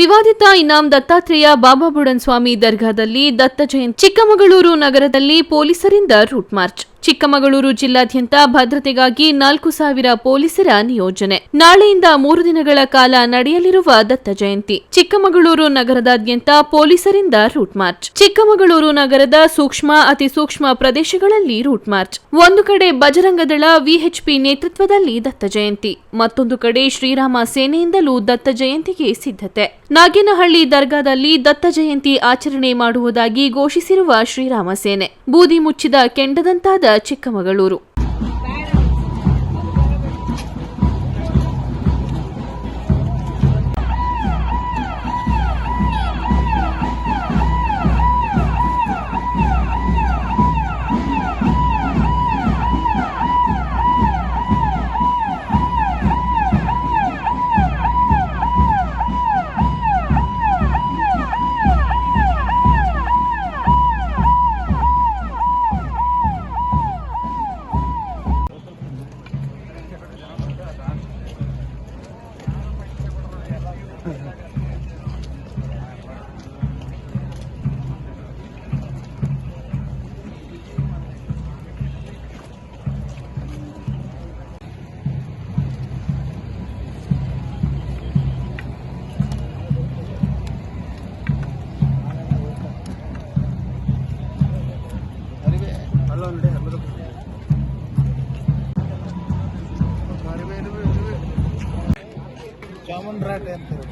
ವಿವಾದಿತ ಇನಾಂ ದತ್ತಾತ್ರೇಯ ಬಾಬಾ ಬುಡನ್ ಸ್ವಾಮಿ ದರ್ಗಾದಲ್ಲಿ ದತ್ತ ಜಯಂತಿ ಚಿಕ್ಕಮಗಳೂರು ನಗರದಲ್ಲಿ ಪೊಲೀಸರಿಂದ ರೂಟ್ ಮಾರ್ಚ್. ಚಿಕ್ಕಮಗಳೂರು ಜಿಲ್ಲಾದ್ಯಂತ ಭದ್ರತೆಗಾಗಿ ನಾಲ್ಕು ಸಾವಿರ ಪೊಲೀಸರ ನಿಯೋಜನೆ. ನಾಳೆಯಿಂದ ಮೂರು ದಿನಗಳ ಕಾಲ ನಡೆಯಲಿರುವ ದತ್ತ ಜಯಂತಿ. ಚಿಕ್ಕಮಗಳೂರು ನಗರದಾದ್ಯಂತ ಪೊಲೀಸರಿಂದ ರೂಟ್ ಮಾರ್ಚ್. ಚಿಕ್ಕಮಗಳೂರು ನಗರದ ಸೂಕ್ಷ್ಮ, ಅತಿ ಸೂಕ್ಷ್ಮ ಪ್ರದೇಶಗಳಲ್ಲಿ ರೂಟ್ ಮಾರ್ಚ್. ಒಂದು ಕಡೆ ಬಜರಂಗದಳ ವಿಎಚ್ಪಿ ನೇತೃತ್ವದಲ್ಲಿ ದತ್ತ ಜಯಂತಿ. ಮತ್ತೊಂದು ಕಡೆ ಶ್ರೀರಾಮ ಸೇನೆಯಿಂದಲೂ ದತ್ತ ಜಯಂತಿಗೆ ಸಿದ್ಧತೆ. ನಾಗೇನಹಳ್ಳಿ ದರ್ಗಾದಲ್ಲಿ ದತ್ತ ಜಯಂತಿ ಆಚರಣೆ ಮಾಡುವುದಾಗಿ ಘೋಷಿಸಿರುವ ಶ್ರೀರಾಮ ಸೇನೆ. ಬೂದಿ ಮುಚ್ಚಿದ ಕೆಂಡದಂತಾದ ಚಿಕ್ಕಮಗಳೂರು. ಜಾಮೂನ್ ರಾಟೆ ಅಂತಾರೆ